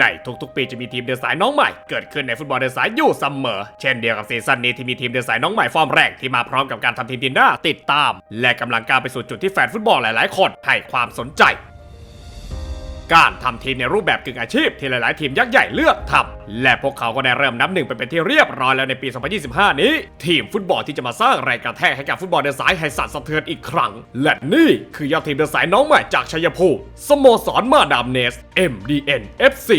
ในทุกๆ ปีจะมีทีมเดินสายน้องใหม่เกิดขึ้นในฟุตบอลเดินสายอยู่เสมอ เช่นเดียวกับซีซั่นนี้ที่มีทีมเดินสายน้องใหม่ฟอร์มแรงที่มาพร้อมกับการทำทีมทีน่าติดตาม และกำลังก้าวไปสู่จุดที่แฟนฟุตบอลหลายๆ คนให้ความสนใจ การทำทีมในรูปแบบกึ่งอาชีพที่หลาย ๆ ทีมยักษ์ใหญ่เลือกทำและพวกเขาก็ได้เริ่มนับหนึ่งไปเป็นที่เรียบร้อยแล้วในปี 2025 นี้ ทีมฟุตบอลที่จะมาสร้างแรงกระแทกให้กับฟุตบอลเดินสายให้สั่นสะเทือนอีกครั้ง และนี่คือยอดทีมเดินสายน้องใหม่จากชัยภูมิสโมสรมาดามเนส MDN FC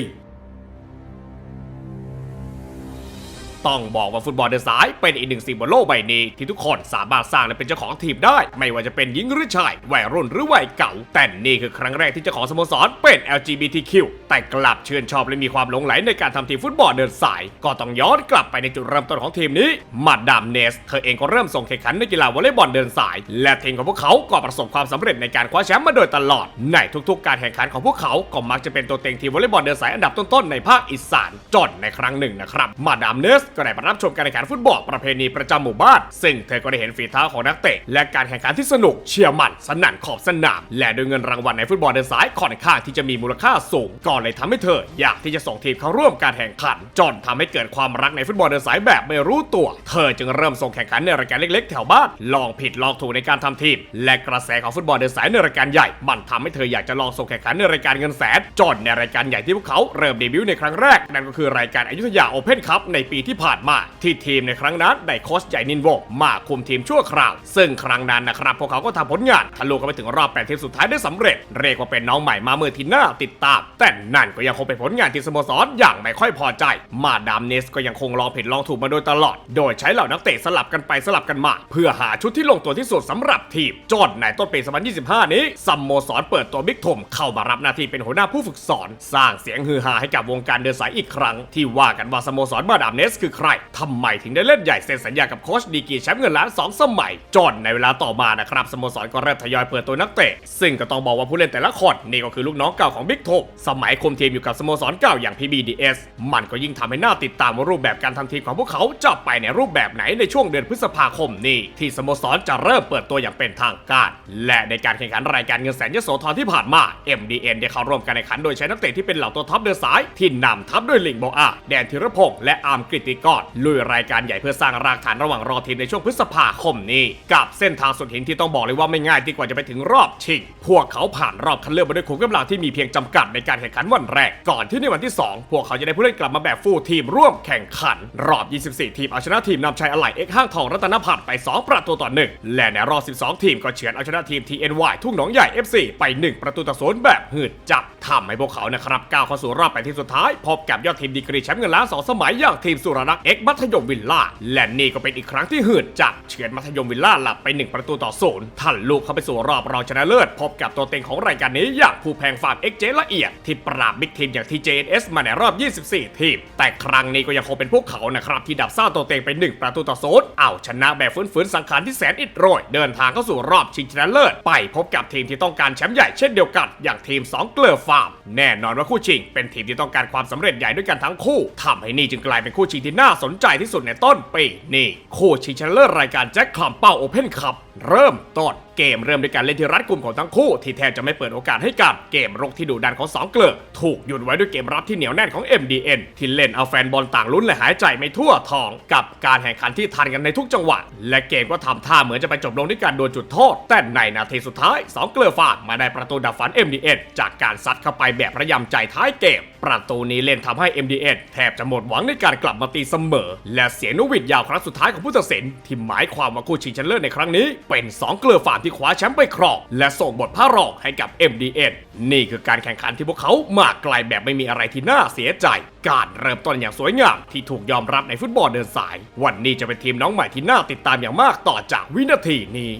ต้องบอกว่าฟุตบอลเดินสายเป็นอีกหนึ่งสิ่งบนโลกใบนี้ ที่ทุกคนสามารถสร้างและเป็นเจ้าของทีมได้ ไม่ว่าจะเป็นหญิงหรือชายวัยรุ่นหรือวัยเก่า แต่นี่คือครั้งแรกที่เจ้าของสโมสรเป็น LGBTQ แต่กลับเชื่นชอบและมีความหลงไหลในการทำทีมฟุตบอลเดินสาย ก็ต้องย้อนกลับไปในจุดเริ่มต้นของทีมนี้มาดามเนส เธอเองก็เริ่มส่งแข่งขันในกีฬาวอลเลย์บอลเดินสาย และทีมของพวกเขาก็ประสบความสำเร็จในการคว้าแชมป์มาโดยตลอด ในทุกๆ การแข่งขันของพวกเขาก็มักจะเป็นตัวเต็งทีมวอลเลย์บอลเดินสายอันดับต้นๆในภาคอีสานจนในครั้งหนึ่งนะครับมาดามเนสก็ได้มารับชมการแข่งขันฟุตบอลประเพณีประจำหมู่บ้าน ซึ่งเธอก็ได้เห็นฝีเท้าของนักเตะ และการแข่งขันที่สนุกเชียร์มันสนั่นขอบสนาม และโดยเงินรางวัลในฟุตบอลเดินสายค่อนข้างที่จะมีมูลค่าสูงก็เลยทำให้เธอ อยากที่จะส่งทีมเข้าร่วมการแข่งขัน จนทำให้เกิดความรักในฟุตบอลเดินสายแบบไม่รู้ตัว เธอจึงเริ่มส่งแข่งขันในรายการเล็กๆ แถวบ้านลองผิดลองถูกในการทำทีม และกระแสของฟุตบอลเดินสายในรายการใหญ่ มันทำให้เธออยากจะลองส่งแข่งขันในรายการเงินแสนจนในรายการใหญ่ที่พวกเขาเริ่มเดบิวต์ในครั้งแรกนั่นก็คือรายการอยุธยาโอเพ่นคัพในปีที่ผ่านมาที่ทีมในครั้งนั้นได้โค้ชใหญ่นินโวมาคุมทีมชั่วคราว ซึ่งครั้งนั้นนะครับพวกเขาก็ทำผลงานทะลุกันไปถึงรอบแปดทีมสุดท้ายได้สำเร็จ เรียกว่าเป็นน้องใหม่มาเมื่อที่น่าติดตาม แต่นั่นก็ยังคงเป็นผลงานที่สโมสรอย่างไม่ค่อยพอใจ มาดามเนสก็ยังคงลองผิดลองถูกมาโดยตลอด โดยใช้เหล่านักเตะสลับกันไปสลับกันมา เพื่อหาชุดที่ลงตัวที่สุดสำหรับทีมจนในต้นปี2025 นี้สโมสรเปิดตัวบิ๊กทมเข้ามารับหน้าที่เป็นหัวหน้าผู้ฝึกสอน สร้างเสียงฮือฮาให้กับวงการเดินสายอีกครั้ง ที่ว่ากันว่าสโมสรมาดามเนสคือใครทำไมถึงได้เล่นใหญ่เซ็นสัญญากับโค้ชดีกีแชมป์เงินล้านสองสมัย จนในเวลาต่อมานะครับสโมสรก็เริ่มทยอยเปิดตัวนักเตะ ซึ่งก็ต้องบอกว่าผู้เล่นแต่ละคนนี่ก็คือลูกน้องเก่าของบิ๊กทมสมัยคุมทีมอยู่กับสโมสรเก่าอย่าง PBDS มันก็ยิ่งทำให้น่าติดตามว่ารูปแบบการทำทีมของพวกเขาจะไปในรูปแบบไหนในช่วงเดือนพฤษภาคมนี้ที่สโมสรจะเริ่มเปิดตัวอย่างเป็นทางการ และในการแข่งขันรายการเงินแสนยโสธรที่ผ่านมา MDN ได้เข้าร่วมการแข่งขันโดยใช้นักเตะที่เป็นเหล่าตัวท็อปเดินสายที่นำทัพด้วยลิงโบอาแดนธีรพงษ์และอาร์มกฤติกรลุยรายการใหญ่เพื่อสร้างรากฐานระหว่างรอทีมในช่วงพฤษภาคมนี้ กับเส้นทางสุดหินที่ต้องบอกเลยว่าไม่ง่ายที่กว่าจะไปถึงรอบชิง พวกเขาผ่านรอบคัดเลือกมาด้วยขุมกำลังที่มีเพียงจำกัดในการแข่งขันวันแรก ก่อนที่ในวันที่ 2 พวกเขาจะได้ผู้เล่นกลับมาแบบฟูลทีมร่วมแข่งขัน รอบ 24 ทีมเอาชนะทีมนำชัยอะไหล่เอ็กห้างทองรัตนพัฒน์ไป 2 ประตูต่อหนึ่งและในรอบ 12 ทีมก็เฉือนเอาชนะทีม TNY ทุ่งหนองใหญ่ FC ไป 1 ประตูต่อศูนย์แบบหืดจับ ทำให้พวกเขานะครับก้าวเข้าสู่รอบแปดทีมสุดท้าย พบกับยอดทีมดีกรีแชมป์เงินล้านสองสมัยอย่างทีมสุรนักเอ็กมัธยมวิลล่าและนี่ก็เป็นอีกครั้งที่หืดจับเฉือนมัธยมวิลล่าหลับไป1ประตูต่อศูนย์ทันลูกเข้าไปสู่รอบรองชนะเลิศ พบกับตัวเต็งของรายการนี้อย่างผู้แพงฟาร์มเอ็กเจละเอียด ที่ปราบบิ๊กทีมอย่าง TJNS มาในรอบ 24 ทีม แต่ครั้งนี้ก็ยังคงเป็นพวกเขานะครับที่ดับซ่าตัวเต็งไป 1 ประตูต่อศูนย์เอาชนะแบบฟื้นๆสังขารที่แสนอิดโรย เดินทางเข้าสู่รอบชิงชนะเลิศ ไปพบกับทีมที่ต้องการแชมป์ใหญ่เช่นเดียวกันอย่างทีม2เกลือฟาาม แน่นอนว่าคู่ชิง เป็นทีมที่ต้องการความสำเร็จใหญ่ด้วยกันทั้งคู่ทำให้นี่จึงกลายเป็นคู่ชิงที่น่าสนใจที่สุดในต้นปีนี่คู่ชิงชนะเลิศรายการแจ็คคลัมเป้าโอเพ่นคัพ เริ่มต้นเกมเริ่มด้วยการเล่นที่รัดกุมของทั้งคู่ที่แทบจะไม่เปิดโอกาสให้กับเกมรกที่ดุดันของสองเกลือถูกหยุดไว้ด้วยเกมรับที่เหนียวแน่นของ MDN ที่เล่นเอาแฟนบอลต่างลุ้นและหายใจไม่ทั่วท้องกับการแข่งขันที่ทันกันในทุกจังหวะ และเกมก็ทำท่าเหมือนจะไปจบลงด้วยการดวลจุดโทษ แต่ในนาทีสุดท้ายสองเกลือฝากมาได้ประตูดับฝัน MDN จากการซัดเข้าไปแบบระยำใจท้ายเกม ประตูนี้เล่นทำให้ MDN แทบจะหมดหวังในการกลับมาตีเสมอ และเสียงนกหวิดยาวครั้งสุดท้ายของผู้ตัดสินที่หมายความว่าคู่ชิงชนะเลิศในครั้งนี้เป็นสองเกลือฝากที่คว้าแชมป์ไปครองและส่งบทพระรองให้กับ MDN นี่คือการแข่งขันที่พวกเขามาไกลแบบไม่มีอะไรที่น่าเสียใจ การเริ่มต้นอย่างสวยงามที่ถูกยอมรับในฟุตบอลเดินสาย วันนี้จะเป็นทีมน้องใหม่ที่น่าติดตามอย่างมากต่อจากวินาทีนี้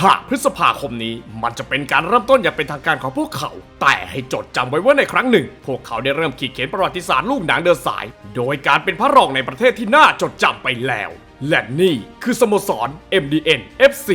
หากพฤษภาคมนี้มันจะเป็นการเริ่มต้นอย่างเป็นทางการของพวกเขา แต่ให้จดจำไว้ว่าในครั้งหนึ่ง พวกเขาได้เริ่มขีดเขียนประวัติศาสตร์ลูกหนังเดินสาย โดยการเป็นพระรองในประเทศที่น่าจดจำไปแล้ว และนี่คือสโมสร MDN FC